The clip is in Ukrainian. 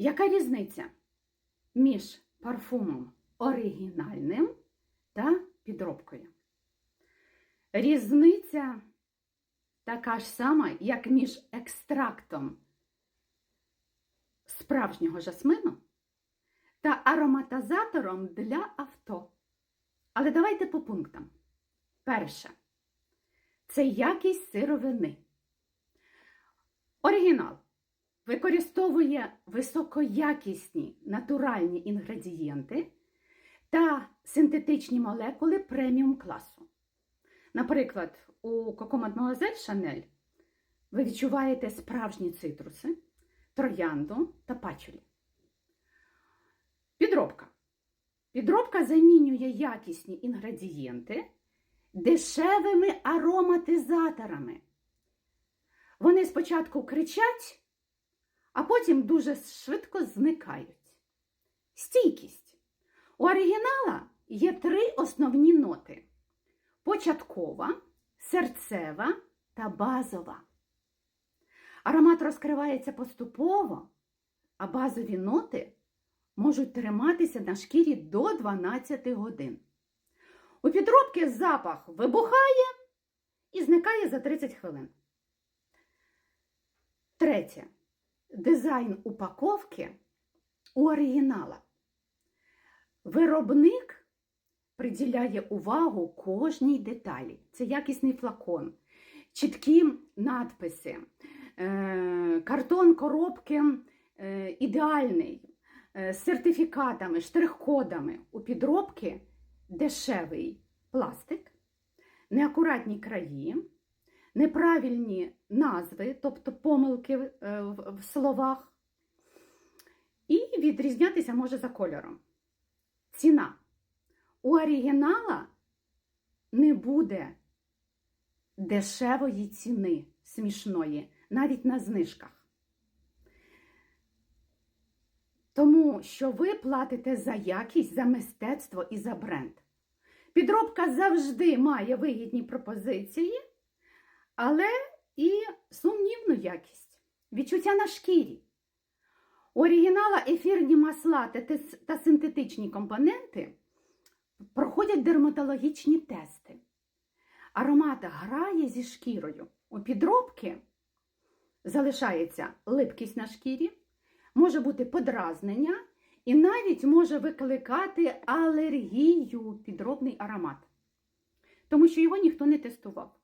Яка різниця між парфумом оригінальним та підробкою? Різниця така ж сама, як між екстрактом справжнього жасмину та ароматизатором для авто. Але давайте по пунктам. Перше це якість сировини. Оригінал використовує високоякісні натуральні інгредієнти та синтетичні молекули преміум класу. Наприклад, у Coco Mademoiselle Chanel ви відчуваєте справжні цитруси, троянду та пачулі. Підробка. Підробка замінює якісні інгредієнти дешевими ароматизаторами. Вони спочатку кричать, а потім дуже швидко зникають. Стійкість. У оригінала є три основні ноти: початкова, серцева та базова. Аромат розкривається поступово, а базові ноти можуть триматися на шкірі до 12 годин. У підробки запах вибухає і зникає за 30 хвилин. Третє. Дизайн упаковки у оригінала. Виробник приділяє увагу кожній деталі. Це якісний флакон, чіткі надписи, е, картон коробки е, ідеальний, е, з сертифікатами, штрих-кодами. У підробки дешевий пластик, неакуратні краї, неправильні назви, тобто помилки е, в в словах, і відрізнятися може за кольором. Ціна. У оригінала не буде дешевої ціни смішної, навіть на знижках. Тому що ви платите за якість, за мистецтво і за бренд. Підробка завжди має вигідні пропозиції, але і сумнівну якість, відчуття на шкірі. У оригінала ефірні масла та синтетичні компоненти проходять дерматологічні тести. Аромат грає зі шкірою. У підробки залишається липкість на шкірі, може бути подразнення і навіть може викликати алергію підробний аромат, тому що його ніхто не тестував.